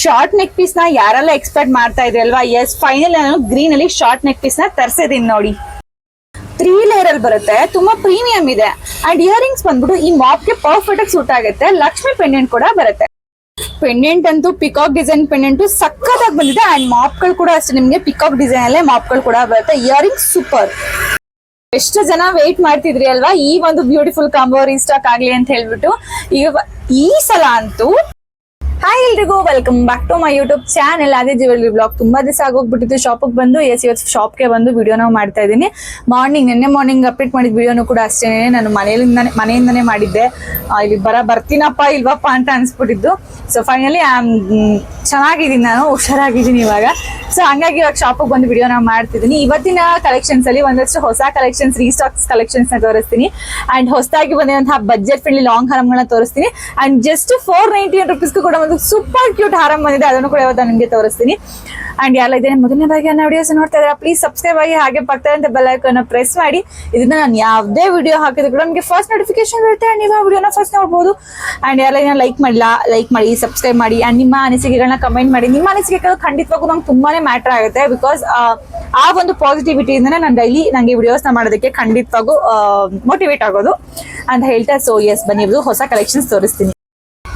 Short neck ಪೀಸ್ನ ಯಾರೆಲ್ಲ expect ಮಾಡ್ತಾ ಇದ್ರಿ ಅಲ್ವಾ? ಎಸ್ ಫೈನಲ್ ನಾನು ಗ್ರೀನ್ ಅಲ್ಲಿ ಶಾರ್ಟ್ ನೆಕ್ ಪೀಸ್ನ ತರ್ಸಿದೀನಿ ನೋಡಿ. ತ್ರೀ ಲೇಯರ್ ಅಲ್ಲಿ ಬರುತ್ತೆ. ತುಂಬಾ ಪ್ರೀಮಿಯಂ ಇದೆ. ಅಂಡ್ ಇಯರಿಂಗ್ಸ್ ಬಂದ್ಬಿಟ್ಟು ಈ ಮಾಪ್ಗೆ ಪರ್ಫೆಕ್ಟ್ ಆಗಿ ಸೂಟ್ ಆಗುತ್ತೆ. ಲಕ್ಷ್ಮಿ ಪೆಂಡೆಂಟ್ ಕೂಡ ಬರುತ್ತೆ. ಪೆಂಡೆಂಟ್ ಅಂತೂ ಪಿಕಾಕ್ ಡಿಸೈನ್ ಪೆಂಡೆಂಟ್ ಸಖತ್ತಾಗಿ ಬಂದಿದೆ. ಅಂಡ್ ಮಾಪ್ಗಳು ಕೂಡ ಅಷ್ಟೇ. ನಿಮ್ಗೆ ಪಿಕಾಕ್ ಡಿಸೈನ್ ಅಲ್ಲೇ ಮಾಪ್ಗಳು ಕೂಡ ಬರುತ್ತೆ. ಇಯರಿಂಗ್ಸ್ ಸೂಪರ್ ಎಷ್ಟು ಜನ ವೇಟ್ ಮಾಡ್ತಿದ್ರಿ ಅಲ್ವಾ? ಈ ಒಂದು ಬ್ಯೂಟಿಫುಲ್ ಕಾಂಬೋ ರೀಸ್ಟಾಕ್ ಆಗ್ಲಿ ಅಂತ ಹೇಳ್ಬಿಟ್ಟು. ಈಗ ಈ ಸಲ ಅಂತೂ ಹಾಯ್ ಎಲ್ರಿಗೂ welcome back to my YouTube channel ಅದೇ ಜ್ಯುವೆಲ್ರಿ ಬ್ಲಾಗ್ ತುಂಬಾ ದಿವಸ ಆಗೋಗ್ಬಿಟ್ಟಿತ್ತು. ಶಾಪಿಗೆ ಬಂದು ಎಸ್ ಇವತ್ತು ಶಾಪ್ಗೆ ಬಂದು ವಿಡಿಯೋನ ಮಾಡ್ತಾ ಇದ್ದೀನಿ. ಮಾರ್ನಿಂಗ್ ನಿನ್ನೆ ಮಾರ್ನಿಂಗ್ ಅಪ್ಡೇಟ್ ಮಾಡಿದ ವಿಡಿಯೋನು ಕೂಡ ಅಷ್ಟೇ. ನಾನು ಮನೆಯಿಂದನೇ ಮನೆಯಿಂದನೇ ಮಾಡಿದ್ದೆ. ಇಲ್ಲಿ ಬರ ಬರ್ತೀನಪ್ಪ, ಇಲ್ವಪ್ಪ ಅಂತ ಅನ್ಸ್ಬಿಟ್ಟಿದ್ದು. ಸೊ ಫೈನಲಿ ಚೆನ್ನಾಗಿದ್ದೀನಿ ನಾನು, ಹುಷಾರಾಗಿದ್ದೀನಿ ಇವಾಗ. ಸೊ ಹಂಗಾಗಿ ಇವಾಗ ಶಾಪಿಗೆ ಬಂದು ವಿಡಿಯೋನ ಮಾಡ್ತಿದ್ದೀನಿ. ಇವತ್ತಿನ ಕಲೆಕ್ಷನ್ಸ್ ಅಲ್ಲಿ ಒಂದಷ್ಟು ಹೊಸ ಕಲೆಕ್ಷನ್ಸ್ ರೀಸ್ಟಾಕ್ಸ್ ಕಲೆಕ್ಷನ್ಸ್ನ ತೋರಿಸ್ತೀನಿ. ಅಂಡ್ ಹೊಸದಾಗಿ ಬಂದಿರುವಂತಹ ಬಜೆಟ್ ಫ್ರೆಂಡ್ಲಿ ಲಾಂಗ್ ಹರಮ್ಗಳನ್ನ ತೋರಿಸ್ತೀನಿ. ಅಂಡ್ ಜಸ್ಟ್ ಫೋರ್ ನೈಂಟಿ ರುಪೀಸ್ಗೂ ಕೂಡ ಒಂದು ಸೂಪರ್ ಕ್ಯೂಟ್ ಹಾರಂ ಬಂದಿದೆ. ಅದನ್ನು ಕೂಡ ಇವತ್ತು ನಿಮಗೆ ತೋರಿಸ್ತೀನಿ. ಅಂಡ್ ಎಲ್ಲ ಮೊದಲನೇ ಬಾಗಿ ನನ್ನ ವಿಡಿಯೋಸ್ ನೋಡ್ತಾ ಇದ್ದಾರೆ ಪ್ಲೀಸ್ ಸಬ್ಸ್ಕ್ರೈಬ್ ಆಗಿ ಹಾಗೆ ಪಕ್ಕದಂತೆ ಬೆಲ್ ಐಕಾನ್ ಪ್ರೆಸ್ ಮಾಡಿ. ಇದನ್ನ ನಾನು ಯಾವುದೇ ವಿಡಿಯೋ ಹಾಕಿದ್ರು ಕೂಡ ನಿಮಗೆ ಫಸ್ಟ್ ನೋಟಿಫಿಕೇಶನ್ ಬರುತ್ತೆ. ಅಂಡ್ ನೀವು ವಿಡಿಯೋನ ಫಸ್ಟ್ ನೋಡ್ಬೋದು. ಅಂಡ್ ಎಲ್ಲ ಇದನ್ನ ಲೈಕ್ ಮಾಡಿಲ್ಲ ಲೈಕ್ ಮಾಡಿ ಸಬ್ಸ್ಕ್ರೈಬ್ ಮಾಡಿ. ಅಂಡ್ ನಿಮ್ಮ ಅನಿಸಿಕೆಗಳನ್ನ ಕಮೆಂಟ್ ಮಾಡಿ. ನಿಮ್ಮ ಅನಿಸಿಕೆಗಳು ಖಂಡಿತವಾಗೂ ನಂಗೆ ತುಂಬಾನೇ ಮ್ಯಾಟರ್ ಆಗುತ್ತೆ. ಬಿಕಾಸ್ ಆ ಒಂದು ಪಾಸಿಟಿವಿಟಿಯಿಂದನೇ ನಾನು ಡೈಲಿ ನನಗೆ ವಿಡಿಯೋಸ್ನ ಮಾಡೋದಕ್ಕೆ ಖಂಡಿತವಾಗೂ ಮೋಟಿವೇಟ್ ಆಗೋದು. ಅಂತ ಹೇಳ್ತಾ ಸೊ ಎಸ್ ಬನ್ನಿ ಹೊಸ ಕಲೆಕ್ಷನ್ಸ್ ತೋರಿಸ್ತೀನಿ.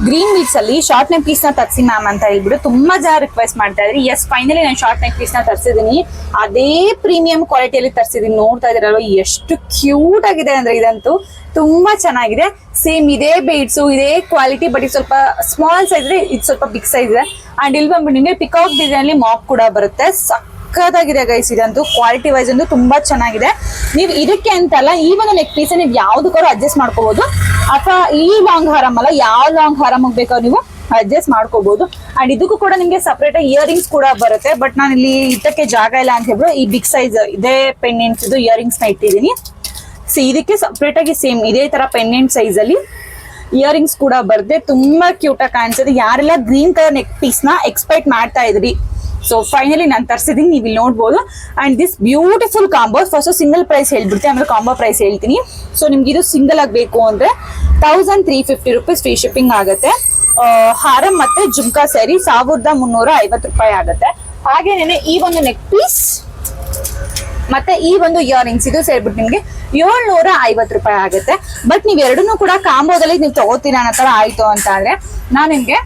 ಗ್ರೀನ್ ವೀಕ್ಸ್ ಅಲ್ಲಿ ಶಾರ್ಟ್ ನೆಕ್ ಪೀಸ್ನ ತರ್ಸಿ ಮ್ಯಾಮ್ ಅಂತ ಹೇಳ್ಬಿಟ್ಟು ತುಂಬಾ ಜನ ರಿಕ್ವೆಸ್ಟ್ ಮಾಡ್ತಾ ಇದ್ರಿ. ಎಸ್ ಫೈನಲಿ ನಾನು ಶಾರ್ಟ್ ನೆಕ್ ಪೀಸ್ನ ತರ್ಸಿದೀನಿ ಅದೇ ಪ್ರೀಮಿಯಂ ಕ್ವಾಲಿಟಿಯಲ್ಲಿ ತರ್ಸಿದೀನಿ ನೋಡ್ತಾ ಇದ್ರಲ್ವ ಎಷ್ಟು ಕ್ಯೂಟ್ ಆಗಿದೆ ಅಂದ್ರೆ ಇದಂತೂ. ತುಂಬಾ ಚೆನ್ನಾಗಿದೆ. ಸೇಮ್ ಇದೇ ಬೇಡ್ಸು ಇದೇ ಕ್ವಾಲಿಟಿ ಬಟ್ ಇದು ಸ್ವಲ್ಪ ಸ್ಮಾಲ್ ಸೈಜ್ ಇದೆ, ಇದು ಸ್ವಲ್ಪ ಬಿಗ್ ಸೈಜ್ ಇದೆ. ಅಂಡ್ ಇಲ್ಲಿ ಬಂದ್ಬಿಟ್ಟು ನಿಮಗೆ ಪಿಕಾಕ್ ಡಿಸೈನ್ ಅಲ್ಲಿ ಮಾಪ್ ಕೂಡ ಬರುತ್ತೆ. ಸಕ್ಕತ್ತಾಗಿದೆ ಗೈಸ್ ಇದಂತೂ ಕ್ವಾಲಿಟಿ ವೈಸ್ ಅಂತೂ ತುಂಬಾ ಚೆನ್ನಾಗಿದೆ. ನೀವು ಇದಕ್ಕೆ ಅಂತಲ್ಲ ಈ ಒಂದು ನೆಕ್ ಪೀಸ್ ನೀವು ಯಾವ್ದಕ್ಕಾದ್ರೂ ಅಡ್ಜಸ್ಟ್ ಮಾಡ್ಕೋಬಹುದು ಅಥವಾ ಈ ಲಾಂಗ್ ಹಾರಮ್ ಅಲ್ಲ, ಯಾವ ಲಾಂಗ್ ಹಾರಮ್ ಬೇಕಾದ್ರೂ ನೀವು ಅಡ್ಜಸ್ಟ್ ಮಾಡ್ಕೋಬಹುದು ಅಂಡ್ ಇದಕ್ಕೂ ಕೂಡ ನಿಮ್ಗೆ ಸಪರೇಟ್ ಇಯರಿಂಗ್ಸ್ ಕೂಡ ಬರುತ್ತೆ. ಬಟ್ ನಾನು ಇಲ್ಲಿ ಇದಕ್ಕೆ ಜಾಗ ಇಲ್ಲ ಅಂತ ಹೇಳಿದ್ರು ಈ ಬಿಗ್ ಸೈಜ್ ಇದೇ ಪೆಂಡೆಂಟ್ಸ್ ಇದು ಇಯರಿಂಗ್ಸ್ನ ಇಟ್ಟಿದ್ದೀನಿ. ಸೊ ಇದಕ್ಕೆ ಸಪ್ರೇಟ್ ಆಗಿ ಸೇಮ್ ಇದೇ ತರ ಪೆಂಡೆಂಟ್ ಸೈಜ್ ಅಲ್ಲಿ ಇಯರಿಂಗ್ಸ್ ಕೂಡ ಬರುತ್ತೆ. ತುಂಬಾ ಕ್ಯೂಟ್ ಆಗಿ ಕಾಣಿಸುತ್ತೆ. ಯಾರೆಲ್ಲ ಗ್ರೀನ್ ಕಲರ್ ನೆಕ್ ಪೀಸ್ನ ಎಕ್ಸ್ಪೆಕ್ಟ್ ಮಾಡ್ತಾ ಇದ್ರಿ ಸೊ ಫೈನಲಿ ನಾನು ತರ್ಸಿದೀನಿ ನೀವು ಇಲ್ಲಿ ನೋಡ್ಬೋದು and this beautiful combo first single price ಹೇಳ್ಬಿಡ್ತೀನಿ, ಆಮೇಲೆ ಕಾಂಬೋ ಪ್ರೈಸ್ ಹೇಳ್ತೀನಿ. ಸೊ ನಿಮ್ಗೆ ಇದು ಸಿಂಗಲ್ ಆಗಬೇಕು ಅಂದರೆ thousand three fifty rupees free shipping ಆಗುತ್ತೆ. ಹಾರಂ ಮತ್ತೆ ಜುಮ್ಕಾ ಸ್ಯಾರಿ ಸಾವಿರದ ಮುನ್ನೂರ ಐವತ್ತು ರೂಪಾಯಿ ಆಗುತ್ತೆ. ಹಾಗೇನೆ ಈ ಒಂದು ನೆಕ್ ಪೀಸ್ ಮತ್ತೆ ಈ ಒಂದು ಇಯರಿಂಗ್ಸ್ ಇದು ಸೇರ್ಬಿಟ್ಟು ನಿಮಗೆ ಏಳ್ನೂರ ಐವತ್ತು ರೂಪಾಯಿ ಆಗುತ್ತೆ. ಬಟ್ ನೀವು ಎರಡನ್ನೂ ಕೂಡ ಕಾಂಬೋದಲ್ಲಿ ನೀವು ತಗೋತೀರಾ ಅನ್ನೋ ತರ ಆಯಿತು ಅಂತ ಅಂದ್ರೆ ನಾನು ನಿಮ್ಗೆ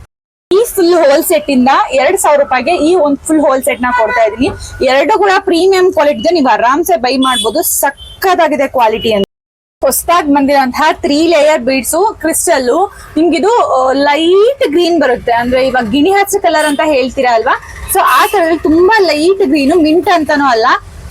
ಈ ಫುಲ್ ಹೋಲ್ ಸೆಟ್ ಇಂದ ಎರಡ್ ಸಾವಿರ ರೂಪಾಯಿಗೆ ಈ ಒಂದು ಫುಲ್ ಹೋಲ್ ಸೆಟ್ನ ಕೊಡ್ತಾ ಇದೀನಿ ಎರಡು ಕೂಡ ಪ್ರೀಮಿಯಂ ಕ್ವಾಲಿಟಿ ನೀವು ಆರಾಮ್ಸೆ ಬೈ ಮಾಡಬಹುದು ಸಕ್ಕತ್ತಾಗಿದೆ ಕ್ವಾಲಿಟಿ ಅಂತ. ಹೊಸದಾಗಿ ಬಂದಿರೋಂತಹ ತ್ರೀ ಲೇಯರ್ ಬೀಡ್ಸು ಕ್ರಿಸ್ಟಲ್ ನಿಮ್ಗಿದು ಲೈಟ್ ಗ್ರೀನ್ ಬರುತ್ತೆ. ಅಂದ್ರೆ ಇವಾಗ ಗಿಣಿ ಹಚ್ಚ ಕಲರ್ ಅಂತ ಹೇಳ್ತೀರಾ ಅಲ್ವಾ? ಸೊ ಆ ತರದಲ್ಲಿ ತುಂಬಾ ಲೈಟ್ ಗ್ರೀನ್ ಮಿಂಟ್ ಅಂತಾನೂ ಅಲ್ಲ.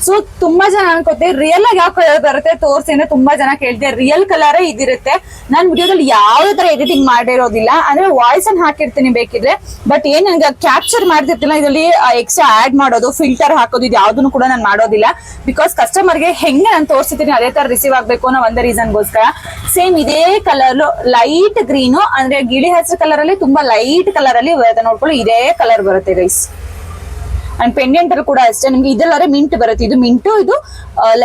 ಸೊ ತುಂಬಾ ಜನ ಅನ್ಕೋತೆ ರಿಯಲ್ ಆಗಿ ಯಾವ ಕಲರ್ ಬರುತ್ತೆ ತೋರಿಸಿ ಅಂದ್ರೆ ತುಂಬಾ ಜನ ಕೇಳ್ತಾರೆ ರಿಯಲ್ ಕಲರ್ ಇದಿರುತ್ತೆ. ನಾನು ವಿಡಿಯೋದಲ್ಲಿ ಯಾವ ತರ ಎಡಿಟಿಂಗ್ ಮಾಡಿರೋದಿಲ್ಲ. ಅಂದ್ರೆ ವಾಯ್ಸ್ ಅನ್ನ ಹಾಕಿರ್ತೀನಿ ಬೇಕಿದ್ರೆ. ಬಟ್ ಏನ್ ನನ್ಗೆ ಕ್ಯಾಪ್ಚರ್ ಮಾಡ್ತಿರ್ತಿಲ್ಲ. ಇದರಲ್ಲಿ ಎಕ್ಸ್ಟ್ರಾ ಆಡ್ ಮಾಡೋದು ಫಿಲ್ಟರ್ ಹಾಕೋದು, ಇದು ಯಾವ್ದನ್ನು ಕೂಡ ನಾನು ಮಾಡೋದಿಲ್ಲ. ಬಿಕಾಸ್ ಕಸ್ಟಮರ್ಗೆ ಹೆಂಗೆ ನಾನು ತೋರಿಸ್ತೀನಿ ಅದೇ ತರ ರಿಸೀವ್ ಆಗ್ಬೇಕು ಅನ್ನೋ ಒಂದೇ ರೀಸನ್ಗೋಸ್ಕರ ಸೇಮ್ ಇದೇ ಕಲರ್ ಲೈಟ್ ಗ್ರೀನು ಅಂದ್ರೆ ಗಿಳಿ ಹಸಿರು ಕಲರ್ ಅಲ್ಲಿ ತುಂಬಾ ಲೈಟ್ ಕಲರ್ ಅಲ್ಲಿ ನೋಡ್ಕೊಳ್ಳಿ ಇದೇ ಕಲರ್ ಬರುತ್ತೆ ಗೈಸ್ ಅಂಡ್ ಪೆಂಡೆಂಟ್ ಅಲ್ಲಿ ಕೂಡ ಅಷ್ಟೇ, ನಿಮ್ಗೆ ಇದೆಲ್ಲಾರೆ ಮಿಂಟ್ ಬರುತ್ತೆ. ಇದು ಮಿಂಟು ಇದು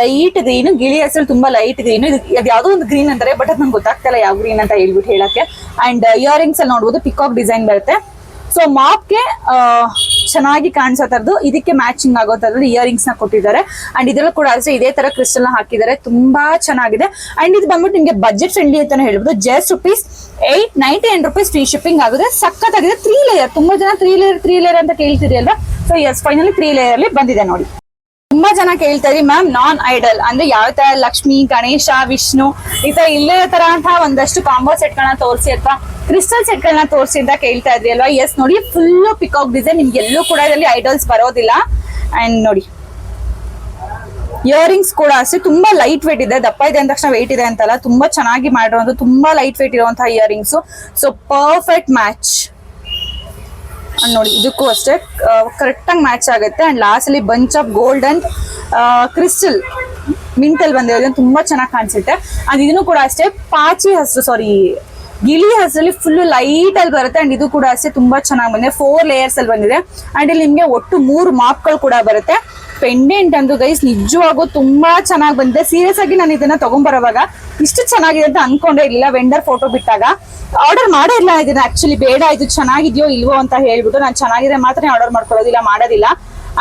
ಲೈಟ್ ಗ್ರೀನ್ ಗಿಳಿ ಹೆಸರು ತುಂಬಾ ಲೈಟ್ ಗ್ರೀನ್ ಇದು ಯಾವ್ದೋ ಒಂದು ಗ್ರೀನ್ ಅಂತಾರೆ ಬಟ್ ಅದು ನಂಗೆ ಗೊತ್ತಾಗ್ತಿಲ್ಲ ಯಾವ ಗ್ರೀನ್ ಅಂತ ಹೇಳ್ಬಿಟ್ಟು ಹೇಳಕ್ಕೆ. ಅಂಡ್ ಇಯರಿಂಗ್ಸ್ ಅಲ್ಲಿ ನೋಡ್ಬೋದು ಪಿಕಾಕ್ ಡಿಸೈನ್ ಬರುತ್ತೆ. ಸೊ ಮಾಪ್ಗೆ ಚೆನ್ನಾಗಿ ಕಾಣಿಸೋ ತರದ್ದು ಇದಕ್ಕೆ ಮ್ಯಾಚಿಂಗ್ ಆಗೋ ತರದ್ದು ಇಯರಿಂಗ್ಸ್ನ ಕೊಟ್ಟಿದ್ದಾರೆ. ಅಂಡ್ ಇದ್ರಲ್ಲೂ ಕೂಡ ಅಷ್ಟೇ ಇದೇ ತರ ಕ್ರಿಸ್ಟಲ್ನ ಹಾಕಿದ್ದಾರೆ. ತುಂಬಾ ಚೆನ್ನಾಗಿದೆ. ಅಂಡ್ ಇದು ಬಂದ್ಬಿಟ್ಟು ನಿಮ್ಗೆ ಬಜೆಟ್ ಫ್ರೆಂಡ್ಲಿ ಅಂತಾನೆ ಹೇಳ್ಬೋದು. Just rupees eight ninety nine rupees free shipping ಆಗುತ್ತೆ. ಸಖತ್ತಾಗಿದೆ. ತ್ರೀ ಲೇಯರ್ ತುಂಬಾ ಜನ ತ್ರೀ ಲೇಯರ್ ತ್ರೀ ಲೇಯರ್ ಅಂತ ಕೇಳ್ತೀರಿ ಅಲ್ವಾ? So yes finally three layer ಅಲ್ಲಿ ಬಂದಿದೆ ನೋಡಿ. ತುಂಬಾ ಜನ ಕೇಳ್ತಾ ಇದ್ರಿ ಮ್ಯಾಮ್ ನಾನ್ ಐಡಲ್ ಅಂದ್ರೆ ಯಾವ ತರ ಲಕ್ಷ್ಮಿ, ಗಣೇಶ, ವಿಷ್ಣು, ಈ ತರ ಇಲ್ಲೇ ತರ ಅಂತ ಒಂದಷ್ಟು ಕಾಂಬೋ ಸೆಟ್ ಗಳನ್ನ ತೋರಿಸಿ ಅಥವಾ ಕ್ರಿಸ್ಟಲ್ ಸೆಟ್ ಗಳನ್ನ ತೋರಿಸಿ ಅಂತ ಕೇಳ್ತಾ ಇದ್ರಿ ಅಲ್ವಾ? ಎಸ್ ನೋಡಿ ಫುಲ್ ಪಿಕಾಕ್ ಡಿಸೈನ್ ನಿಮ್ಗೆ ಎಲ್ಲೂ ಕೂಡ ಇದರಲ್ಲಿ ಐಡಲ್ಸ್ ಬರೋದಿಲ್ಲ. ಅಂಡ್ ನೋಡಿ ಇಯರಿಂಗ್ಸ್ ಕೂಡ ಅಷ್ಟೇ, ತುಂಬಾ ಲೈಟ್ ವೇಟ್ ಇದೆ. ದಪ್ಪ ಇದೆ ಅಂದ ತಕ್ಷಣ ವೇಟ್ ಇದೆ ಅಂತಲ್ಲ, ತುಂಬಾ ಚೆನ್ನಾಗಿ ಮಾಡಿರೋದು ತುಂಬಾ ಲೈಟ್ ವೇಟ್ ಇರುವಂತಹ ಇಯರಿಂಗ್ಸ್ ಸೊ ಪರ್ಫೆಕ್ಟ್ ಮ್ಯಾಚ್ ನೋಡಿ, ಇದಕ್ಕೂ ಅಷ್ಟೇ ಕರೆಕ್ಟ್ ಆಗಿ ಮ್ಯಾಚ್ ಆಗುತ್ತೆ. ಅಂಡ್ ಲಾಸ್ಟ್ ಅಲ್ಲಿ bunch of gold and crystal ಮಿಂಟಲ್ ಬಂದಿರೋದ್ರಿಂದ ತುಂಬಾ ಚೆನ್ನಾಗಿ ಕಾಣಿಸುತ್ತೆ. ಅಂಡ್ ಇದನ್ನು ಕೂಡ ಅಷ್ಟೇ ಪಾಚಿ ಹಸಿರು ಸಾರಿ ಗಿಳಿ ಹಸಲಿ ಫುಲ್ ಲೈಟ್ ಅಲ್ಲಿ ಬರುತ್ತೆ ಅಂಡ್ ಇದು ಕೂಡ ಅಷ್ಟೇ ತುಂಬಾ ಚೆನ್ನಾಗಿ ಬಂದಿದೆ. ಫೋರ್ ಲೇಯರ್ಸ್ ಅಲ್ಲಿ ಬಂದಿದೆ. ಅಂಡ್ ಇಲ್ಲಿ ನಿಮ್ಗೆ ಒಟ್ಟು ಮೂರು ಮಾಪ್ಗಳು ಕೂಡ ಬರುತ್ತೆ. ಪೆಂಡೆಂಟ್ ಅಂದು ಗೈಸ್ ನಿಜವಾಗೂ ತುಂಬಾ ಚೆನ್ನಾಗಿ ಬಂದಿದೆ. ಸೀರಿಯಸ್ ಆಗಿ ನಾನು ಇದನ್ನ ತಗೊಂಡ್ಬರೋವಾಗ ಇಷ್ಟು ಚೆನ್ನಾಗಿದೆ ಅಂತ ಅನ್ಕೊಂಡೇ ಇರಲಿಲ್ಲ. ವೆಂಡರ್ ಫೋಟೋ ಬಿಟ್ಟಾಗ ಆರ್ಡರ್ ಮಾಡೇ ಇಲ್ಲ ಇದನ್ನ. ಆಕ್ಚುಲಿ ಬೇಡ, ಇದು ಚೆನ್ನಾಗಿದೆಯೋ ಇಲ್ವೋ ಅಂತ ಹೇಳ್ಬಿಟ್ಟು ನಾನು ಚೆನ್ನಾಗಿದೆ ಮಾತ್ರ ಆರ್ಡರ್ ಮಾಡ್ಕೊಳ್ಳೋದಿಲ್ಲ, ಮಾಡೋದಿಲ್ಲ.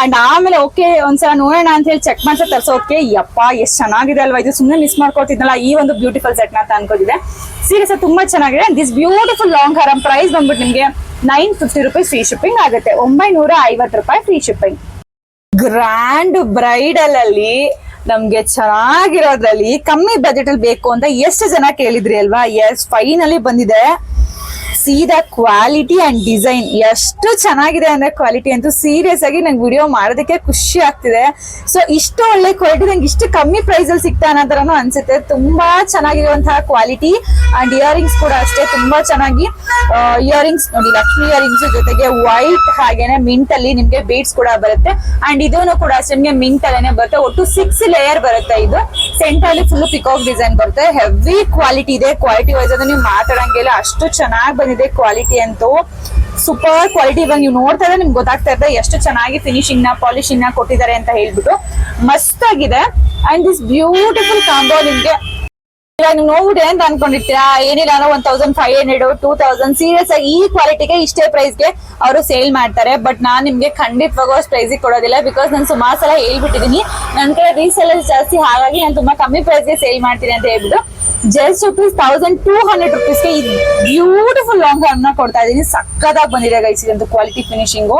ಅಂಡ್ ಆಮೇಲೆ ಓಕೆ ಒಂದ್ಸಲ ನೋಡೋಣ ಅಂತ ಹೇಳಿ ಚೆಕ್ ಮಾಡ್ತಾ ತರ್ಸೋಕೆ ಯಪ್ಪ, ಎಷ್ಟು ಚೆನ್ನಾಗಿದೆ ಅಲ್ವಾ? ಇದು ಸುಮ್ಮನೆ ಮಿಸ್ ಮಾಡ್ಕೊತಿದ್ನಲ್ಲ ಈ ಒಂದು ಬ್ಯೂಟಿಫುಲ್ ಸೆಟ್ ಅಂತ ಅನ್ಕೋತಿದೆ ಸೀರೆ ಸರ್ ತುಂಬಾ ಚೆನ್ನಾಗಿದೆ. ದಿಸ್ ಬ್ಯೂಟಿಫುಲ್ ಲಾಂಗ್ ಹಾರಂ ಪ್ರೈಸ್ ಬಂದ್ಬಿಟ್ಟು ನಿಮ್ಗೆ nine fifty rupees free shipping ಆಗುತ್ತೆ. ಒಂಬೈನೂರ ಐವತ್ತು ರೂಪಾಯಿ ಫ್ರೀ ಶಿಪ್ಪಿಂಗ್ ಗ್ರ್ಯಾಂಡ್ ಬ್ರೈಡಲ್ ಅಲ್ಲಿ ನಮ್ಗೆ ಚೆನ್ನಾಗಿರೋದ್ರಲ್ಲಿ ಕಮ್ಮಿ ಬಜೆಟ್ ಅಲ್ಲಿ ಬೇಕು ಅಂತ ಎಷ್ಟು ಜನ ಕೇಳಿದ್ರಿ ಅಲ್ವಾ? ಎಸ್ ಫೈನಲಿ ಬಂದಿದೆ. ಸೀದಾ ಕ್ವಾಲಿಟಿ ಅಂಡ್ ಡಿಸೈನ್ ಎಷ್ಟು ಚೆನ್ನಾಗಿದೆ ಅಂದ್ರೆ ಕ್ವಾಲಿಟಿ ಅಂತೂ ಸೀರಿಯಸ್ ಆಗಿ ನಂಗೆ ವಿಡಿಯೋ ಮಾಡೋದಕ್ಕೆ ಖುಷಿ ಆಗ್ತಿದೆ. ಸೊ ಇಷ್ಟು ಒಳ್ಳೆ ಕ್ವಾಲಿಟಿ ನಂಗೆ ಇಷ್ಟು ಕಮ್ಮಿ ಪ್ರೈಸ್ ಅಲ್ಲಿ ಸಿಗ್ತಾ ಅನ್ನೋ ತರನು ಅನ್ಸುತ್ತೆ. ತುಂಬಾ ಚೆನ್ನಾಗಿರುವಂತಹ ಕ್ವಾಲಿಟಿ ಅಂಡ್ ಇಯರಿಂಗ್ಸ್ ಕೂಡ ಅಷ್ಟೇ, ತುಂಬಾ ಚೆನ್ನಾಗಿ ಇಯರಿಂಗ್ಸ್ ನೋಡಿ, ಲಕ್ಷ್ಮಿ ಇಯರಿಂಗ್ಸ್ ಜೊತೆಗೆ ವೈಟ್ ಹಾಗೇನೆ ಮಿಂಟ್ ಅಲ್ಲಿ ನಿಮ್ಗೆ ಬೀಡ್ಸ್ ಕೂಡ ಬರುತ್ತೆ. ಅಂಡ್ ಇದೂನು ಕೂಡ ಅಷ್ಟೇ, ನಿಮ್ಗೆ ಮಿಂಟ್ ಅಲ್ಲೇನೆ ಬರುತ್ತೆ. ಒಟ್ಟು ಸಿಕ್ಸ್ ಲೇಯರ್ ಬರುತ್ತೆ ಇದು. ಸೆಂಟರ್ ಅಲ್ಲಿ ಫುಲ್ ಪಿಕಾಕ್ ಡಿಸೈನ್ ಬರುತ್ತೆ. ಹೆವಿ ಕ್ವಾಲಿಟಿ ಇದೆ ಕ್ವಾಲಿಟಿ ವೈಸ್ ಅದು ನೀವು ಮಾತಾಡಂಗಿಲ್ಲ ಅಷ್ಟು ಚೆನ್ನಾಗಿ ಬಂದಿದೆ. ಕ್ವಾಲಿಟಿ ಅಂತೂ. ಸೂಪರ್ ಕ್ವಾಲಿಟಿ ಇವಾಗ ನೀವು ನೋಡ್ತಾ ಇದ್ರೆ ನಿಮ್ಗೆ ಗೊತ್ತಾಗ್ತಾ ಇದ್ದ ಎಷ್ಟು ಚೆನ್ನಾಗಿ ಫಿನಿಶಿಂಗ್ನ ಪಾಲಿಶಿಂಗ್ನ ಕೊಟ್ಟಿದ್ದಾರೆ ಅಂತ ಹೇಳ್ಬಿಟ್ಟು ಮಸ್ತ್ ಆಗಿದೆ. ಅಂಡ್ ದಿಸ್ ಬ್ಯೂಟಿಫುಲ್ ಕಾಂಬೋ ನಿಮ್ಗೆ ಇವಾಗ ನೋಡ್ಬಿಟ್ಟೆ ಅಂತ ಅನ್ಕೊಂಡಿರ್ತೀರಾ ಏನಿಲ್ಲ ಅಂದ್ರೆ one thousand five hundred two thousand serious ಆಗಿ ಈ ಕ್ವಾಲಿಟಿಗೆ ಇಷ್ಟೇ ಪ್ರೈಸ್ಗೆ ಅವರು ಸೇಲ್ ಮಾಡ್ತಾರೆ. ಬಟ್ ನಾನ್ ನಿಮ್ಗೆ ಖಂಡಿತವಾಗೂ ಅಷ್ಟು ಕೊಡೋದಿಲ್ಲ ಬಿಕಾಸ್ ನಾನು ಸುಮಾರು ಸಲ ಹೇಳ್ಬಿಟ್ಟಿದೀನಿ. ನನ್ನ ಕಡೆ ರೀಸೆಲ್ಲರ್ ಜಾಸ್ತಿ ಹಾಗಾಗಿ ನಾನು ತುಂಬಾ ಕಮ್ಮಿ ಪ್ರೈಸ್ಗೆ ಸೇಲ್ ಮಾಡ್ತೀನಿ ಅಂತ ಹೇಳ್ಬಿಟ್ಟು just rupees thousand two hundred ರುಪೀಸ್ಗೆ ಈ ಬ್ಯೂಟಿಫುಲ್ ಲಾಂಗ್ ಅನ್ನ ಕೊಡ್ತಾ ಇದೀನಿ. ಸಕ್ಕದಾಗಿ ಬಂದಿದೆ ಗೈಸ್ ಇದಂತೂ ಕ್ವಾಲಿಟಿ ಫಿನಿಶಿಂಗು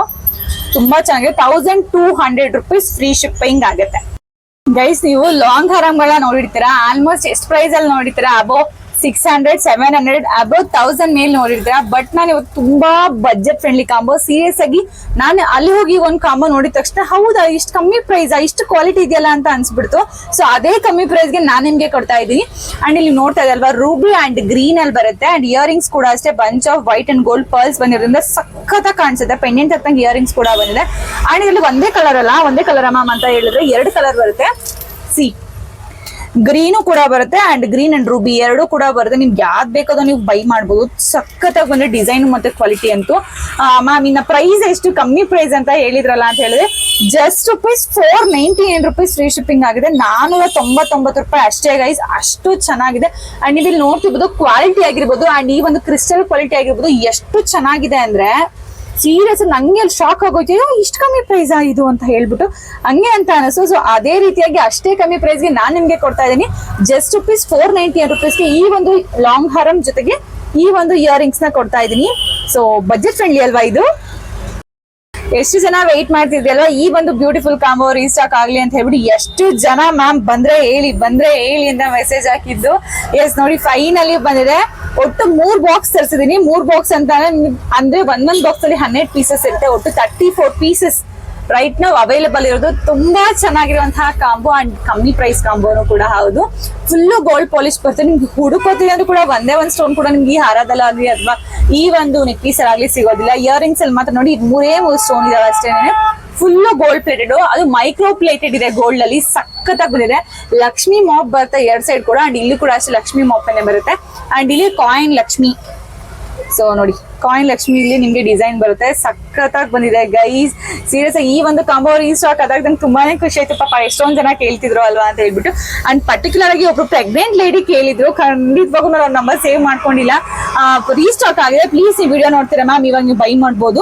ತುಂಬಾ ಚೆನ್ನಾಗಿದೆ. Thousand two hundred rupees free shipping ಆಗುತ್ತೆ. ಗೈಸ್ ನೀವು ಲಾಂಗ್ ಹಾರಮ್ಗಳನ್ನ ನೋಡಿರ್ತೀರಾ? ಆಲ್ಮೋಸ್ಟ್ ಎಷ್ಟು ಪ್ರೈಸ್ ಅಲ್ಲಿ ನೋಡಿರ್ತೀರಾ? Above six hundred seven hundred above thousand ಮೇಲೆ ನೋಡಿರ್ತೀರಾ? ಬಟ್ ನಾನು ಇವತ್ತು ತುಂಬಾ ಬಜೆಟ್ ಫ್ರೆಂಡ್ಲಿ ಕಾಂಬೋ ಸೀರಿಯಸ್ ಆಗಿ ನಾನು ಅಲ್ಲಿ ಹೋಗಿ ಒಂದು ಕಾಂಬೋ ನೋಡಿದ ತಕ್ಷಣ, ಹೌದಾ, ಇಷ್ಟು ಕಮ್ಮಿ ಪ್ರೈಸ್ ಇಷ್ಟು ಕ್ವಾಲಿಟಿ ಇದೆಯಲ್ಲ ಅಂತ ಅನ್ಸ್ಬಿಡ್ತು. ಸೊ ಅದೇ ಕಮ್ಮಿ ಪ್ರೈಸ್ಗೆ ನಾನು ನಿಮ್ಗೆ ಕೊಡ್ತಾ ಇದ್ದೀನಿ. ಅಂಡ್ ಇಲ್ಲಿ ನೋಡ್ತಾ ಇದಲ್ವಾ ರೂಬಿ ಅಂಡ್ ಗ್ರೀನ್ ಅಲ್ಲಿ ಬರುತ್ತೆ. ಅಂಡ್ ಇಯರಿಂಗ್ಸ್ ಕೂಡ ಅಷ್ಟೇ bunch of white and gold pearls ಬಂದಿರೋದ್ರಿಂದ ಸಖತ್ತಾಗಿ ಕಾಣಿಸುತ್ತೆ. ಪೆಂಡೆಂಟ್ ಹತ್ತಂಗೆ ಇಯರಿಂಗ್ಸ್ ಕೂಡ ಬಂದಿದೆ. ಅಂಡ್ ಇಲ್ಲಿ ಒಂದೇ ಕಲರ್ ಅಲ್ಲ, ಒಂದೇ ಕಲರ್ ಅಮ್ಮ ಅಂತ ಹೇಳಿದ್ರೆ ಎರಡು ಕಲರ್ ಬರುತ್ತೆ. ಸಿ ಗ್ರೀನು ಕೂಡ ಬರುತ್ತೆ ಅಂಡ್ ಗ್ರೀನ್ ಅಂಡ್ ರೂಬಿ ಎರಡು ಕೂಡ ಬರುತ್ತೆ. ನಿಮ್ಗೆ ಯಾವ್ದು ಬೇಕೋ ನೀವು ಬೈ ಮಾಡ್ಬೋದು. ಸಖತ್ತಾಗಿ ಬಂದ್ರೆ ಡಿಸೈನ್ ಮತ್ತೆ ಕ್ವಾಲಿಟಿ ಅಂತೂ. ಮ್ಯಾಮ್ ಇನ್ನ ಪ್ರೈಸ್ ಎಷ್ಟು ಕಮ್ಮಿ ಪ್ರೈಸ್ ಅಂತ ಹೇಳಿದ್ರಲ್ಲ ಅಂತ ಹೇಳಿದ್ರೆ ಜಸ್ಟ್ ರುಪೀಸ್ ಫೋರ್ ನೈಂಟಿ ಏನ್ ರುಪೀಸ್ ಫ್ರೀ ಶಿಪ್ಪಿಂಗ್ ಆಗಿದೆ. ನಾನೂರ ತೊಂಬತ್ತೊಂಬತ್ತು ರೂಪಾಯಿ ಅಷ್ಟೇ ಗೈಸ್ ಅಷ್ಟು ಚೆನ್ನಾಗಿದೆ. ಅಂಡ್ ನೀವು ಇಲ್ಲಿ ನೋಡ್ತಿರ್ಬೋದು ಕ್ವಾಲಿಟಿ ಆಗಿರ್ಬೋದು ಅಂಡ್ ಈ ಒಂದು ಕ್ರಿಸ್ಟಲ್ ಕ್ವಾಲಿಟಿ ಆಗಿರ್ಬೋದು, ಎಷ್ಟು ಚೆನ್ನಾಗಿದೆ ಅಂದ್ರೆ ಸೀರಿಯಸ್ ನಂಗೆ ಅಲ್ಲಿ ಶಾಕ್ ಆಗೋಯ್ತು. ಅಯ್ಯೋ, ಇಷ್ಟು ಕಮ್ಮಿ ಪ್ರೈಸ್ ಇದು ಅಂತ ಹೇಳ್ಬಿಟ್ಟು ಹಂಗೆ ಅಂತ ಅನಿಸು ಸೊ ಅದೇ ರೀತಿಯಾಗಿ ಅಷ್ಟೇ ಕಮ್ಮಿ ಪ್ರೈಸ್ಗೆ ನಾನು ನಿಮಗೆ ಕೊಡ್ತಾ ಇದ್ದೀನಿ. ಜಸ್ಟ್ ರುಪೀಸ್ ಫೋರ್ ನೈಂಟಿ ರುಪೀಸ್ಗೆ ಈ ಒಂದು ಲಾಂಗ್ ಹಾರಂ ಜೊತೆಗೆ ಈ ಒಂದು ಇಯರಿಂಗ್ಸ್ನ ಕೊಡ್ತಾ ಇದ್ದೀನಿ. ಸೊ ಬಜೆಟ್ ಫ್ರೆಂಡ್ಲಿ ಅಲ್ವಾ ಇದು? ಎಷ್ಟು ಜನ ವೆಯ್ಟ್ ಮಾಡ್ತಿದ್ಯಲ್ವಾ ಈ ಒಂದು ಬ್ಯೂಟಿಫುಲ್ ಕಾಂಬೋ ರೀಸ್ಟಾಕ್ ಆಗ್ಲಿ ಅಂತ ಹೇಳ್ಬಿಟ್ಟು ಎಷ್ಟು ಜನ ಮ್ಯಾಮ್ ಬಂದ್ರೆ ಹೇಳಿ ಬಂದ್ರೆ ಹೇಳಿ ಅಂತ ಮೆಸೇಜ್ ಹಾಕಿದ್ದು. ಎಸ್ ನೋಡಿ ಫೈನಲಿ ಬಂದಿದೆ. ಒಟ್ಟು ಮೂರ್ ಬಾಕ್ಸ್ ತರಿಸಿದೀನಿ. ಮೂರ್ ಬಾಕ್ಸ್ ಅಂತ ಅಂದ್ರೆ ಒಂದೊಂದ್ ಬಾಕ್ಸ್ ಅಲ್ಲಿ ಹನ್ನೆರಡು ಪೀಸಸ್ ಇರುತ್ತೆ. ಒಟ್ಟು ತರ್ಟಿ ಫೋರ್ ಪೀಸಸ್ ರೈಟ್ ನಾವು ಅವೈಲೇಬಲ್ ಇರೋದು ತುಂಬಾ ಚೆನ್ನಾಗಿರುವಂತಹ ಕಾಂಬೋ ಅಂಡ್ ಕಮ್ಮಿ ಪ್ರೈಸ್ ಕಾಂಬೋನು ಕೂಡ ಹೌದು. ಫುಲ್ಲು ಗೋಲ್ಡ್ ಪಾಲಿಶ್ ಬರುತ್ತೆ. ನಿಮ್ಗೆ ಹುಡುಕೋತೀವಿ ಅಂದ್ರೂ ಕೂಡ ಒಂದೇ ಒಂದು ಸ್ಟೋನ್ ಕೂಡ ನಿಮ್ಗೆ ಈ ಹಾರದಲ್ಲಾಗ್ಲಿ ಅಥವಾ ಈ ಒಂದು ನೆಕ್ ಆಗಲಿ ಸಿಗೋದಿಲ್ಲ. ಇಯರಿಂಗ್ಸ್ ಅಲ್ಲಿ ಮಾತ್ರ ನೋಡಿ, ಮೂರೇ ಮೂರು ಸ್ಟೋನ್ ಇದಾವೆ ಅಷ್ಟೇನೆ ಫುಲ್ ಗೋಲ್ಡ್ ಪ್ಲೇಟೆಡ್ ಅದು ಮೈಕ್ರೋ ಪ್ಲೇಟೆಡ್ ಇದೆ ಗೋಲ್ಡ್ ಅಲ್ಲಿ. ಸಖತ್ತಾಗಿ ಬಂದಿದೆ. ಲಕ್ಷ್ಮಿ ಮಾಪ್ ಬರುತ್ತೆ ಎರಡ್ ಸೈಡ್ ಕೂಡ. ಅಂಡ್ ಇಲ್ಲಿ ಕೂಡ ಅಷ್ಟೇ ಲಕ್ಷ್ಮಿ ಮಾಪ್ ಬರುತ್ತೆ. ಅಂಡ್ ಇಲ್ಲಿ ಕಾಯಿನ್ ಲಕ್ಷ್ಮಿ. ಸೊ ನೋಡಿ. ಕಾಯಿನ್ ಲಕ್ಷ್ಮಿ ಇಲ್ಲಿ ನಿಮ್ಗೆ ಡಿಸೈನ್ ಬರುತ್ತೆ. ಸಖತ್ತಾಗಿ ಬಂದಿದೆ ಗೈಸ್ ಸೀರಿಯಸ್ ಆಗಿ ಈ ಒಂದು ಕಾಂಬೋ ರೀಸ್ಟಾಕ್ ಆದಾಗ ನಂಗೆ ತುಂಬಾನೇ ಖುಷಿ ಆಯ್ತು. ಪಾಪ ಎಷ್ಟೊಂದ್ ಜನ ಕೇಳ್ತಿದ್ರು ಅಲ್ವಾ ಅಂತ ಹೇಳ್ಬಿಟ್ಟು. ಅಂಡ್ ಪರ್ಟಿಕ್ಯುಲರ್ ಆಗಿ ಒಬ್ರು ಪ್ರೆಗ್ನೆಂಟ್ ಲೇಡಿ ಕೇಳಿದ್ರು. ಖಂಡಿತವಾಗೂ ನಾನು ಅವ್ರ ನಂಬರ್ ಸೇವ್ ಮಾಡ್ಕೊಂಡಿಲ್ಲ. ರೀಸ್ಟಾಕ್ ಆಗಿದೆ. ಪ್ಲೀಸ್ ಈ ವಿಡಿಯೋ ನೋಡ್ತೀರಾ ಮ್ಯಾಮ್ ಇವಾಗ ನೀವು ಬೈ ಮಾಡ್ಬೋದು.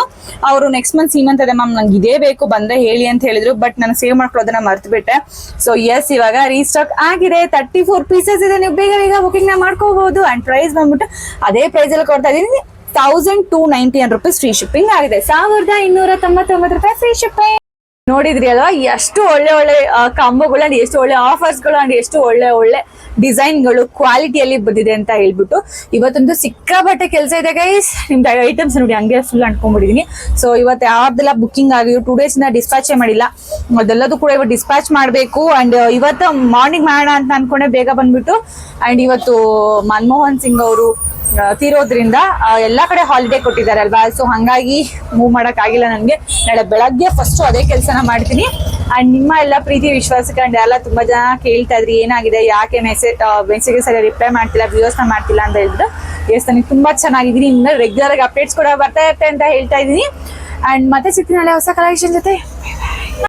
ಅವರು ನೆಕ್ಸ್ಟ್ ಮಂತ್ ಸೀಮಂತ್ ಇದೆ ಮ್ಯಾಮ್ ನಂಗೆ ಇದೇ ಬೇಕು, ಬಂದ್ರೆ ಹೇಳಿ ಅಂತ ಹೇಳಿದ್ರು. ಬಟ್ ನಾನು ಸೇವ್ ಮಾಡ್ಕೊಳ್ಳೋದನ್ನ ಮರ್ತು ಬಿಟ್ಟೆ ಸೊ ಎಸ್ ಇವಾಗ ರೀಸ್ಟಾಕ್ ಆಗಿದೆ. ತರ್ಟಿ ಫೋರ್ ಪೀಸಸ್ ಇದೆ. ನೀವು ಬೇಗ ಬೇಗ ಬುಕಿಂಗ್ನ ಮಾಡ್ಕೋಬಹುದು ಅಂಡ್ ಪ್ರೈಸ್ ಬಂದ್ಬಿಟ್ಟು ಅದೇ ಪ್ರೈಸ್ ಅಲ್ಲಿ ಕೊಡ್ತಾ ಇದೀನಿ thousand two ninety rupees free shipping ಆಗಿದೆ. ಸಾವಿರದ ಇನ್ನೂರ ತೊಂಬತ್ತೊಂಬತ್ತು ರೂಪಾಯಿ ಫ್ರೀ ಶಿಪ್ಪಿಂಗ್ ನೋಡಿದ್ರಿ ಅಲ್ವಾ? ಎಷ್ಟು ಒಳ್ಳೆ ಒಳ್ಳೆ ಕಾಂಬೋಗಳು ಅಂಡ್ ಎಷ್ಟು ಒಳ್ಳೆ ಆಫರ್ಸ್ಗಳು ಅಂಡ್ ಎಷ್ಟು ಒಳ್ಳೆ ಒಳ್ಳೆ ಡಿಸೈನ್ಗಳು ಕ್ವಾಲಿಟಿಯಲ್ಲಿ ಬಂದಿದೆ ಅಂತ ಹೇಳ್ಬಿಟ್ಟು ಇವತ್ತೊಂದು ಸಿಕ್ಕಾಪಟ್ಟೆ ಕೆಲಸ ಇದೆ ಗೈಸ್ ನಿಮ್ದು ಐಟಮ್ಸ್ ನೋಡಿ ಹಂಗೆ ಫುಲ್ ಅನ್ಕೊಂಡ್ಬಿಟ್ಟಿದೀನಿ ಸೊ ಇವತ್ತು ಯಾವ್ದೆಲ್ಲ ಬುಕ್ಕಿಂಗ್ ಆಗಿರೋ ಟೂ ಡೇಸ್ ಇಂದ ಡಿಸ್ಪ್ಯಾಚೇ ಮಾಡಿಲ್ಲ. ಅದೆಲ್ಲದೂ ಕೂಡ ಇವತ್ತು ಡಿಸ್ಪ್ಯಾಚ್ ಮಾಡಬೇಕು ಅಂಡ್ ಇವತ್ತು ಮಾರ್ನಿಂಗ್ ಮಾಡೋಣ ಅಂತ ಅನ್ಕೊಂಡೆ ಬೇಗ ಬಂದ್ಬಿಟ್ಟು. ಅಂಡ್ ಇವತ್ತು ಮನಮೋಹನ್ ಸಿಂಗ್ ಅವರು ತೀರೋದ್ರಿಂದ ಎಲ್ಲಾ ಕಡೆ ಹಾಲಿಡೇ ಕೊಟ್ಟಿದ್ದಾರೆ ಅಲ್ವಾ? ಸೊ ಹಂಗಾಗಿ ಮೂವ್ ಮಾಡಕ್ ಆಗಿಲ್ಲ ನನ್ಗೆ. ನಾಳೆ ಬೆಳಗ್ಗೆ ಫಸ್ಟ್ ಅದೇ ಕೆಲಸನ ಮಾಡ್ತೀನಿ. ಅಂಡ್ ನಿಮ್ಮ ಎಲ್ಲ ಪ್ರೀತಿ ವಿಶ್ವಾಸಕ್ಕೆ ಅಂಡ್ ಎಲ್ಲ ತುಂಬಾ ಜನ ಕೇಳ್ತಾ ಇದ್ರಿ, ಏನಾಗಿದೆ, ಯಾಕೆ ಮೆಸೇಜ್ ಮೆಸೇಜ್ ಸರಿ ರಿಪ್ಲೈ ಮಾಡ್ತಿಲ್ಲ ವ್ಯೂಸ್ನ ಮಾಡ್ತಿಲ್ಲ ಅಂತ ಹೇಳಿದ್ರು ಎಸ್ ನನಗೆ ತುಂಬಾ ಚೆನ್ನಾಗಿದ್ದೀನಿ. ಇನ್ನು ರೆಗ್ಯುಲರ್ ಆಗಿ ಅಪ್ಡೇಟ್ಸ್ ಕೂಡ ಬರ್ತಾ ಇರುತ್ತೆ ಅಂತ ಹೇಳ್ತಾ ಇದ್ದೀನಿ. ಅಂಡ್ ಮತ್ತೆ ಸಿಗ್ತೀನಿ ನಾಳೆ ಹೊಸ ಕಲೆಕ್ಷನ್ ಜೊತೆ.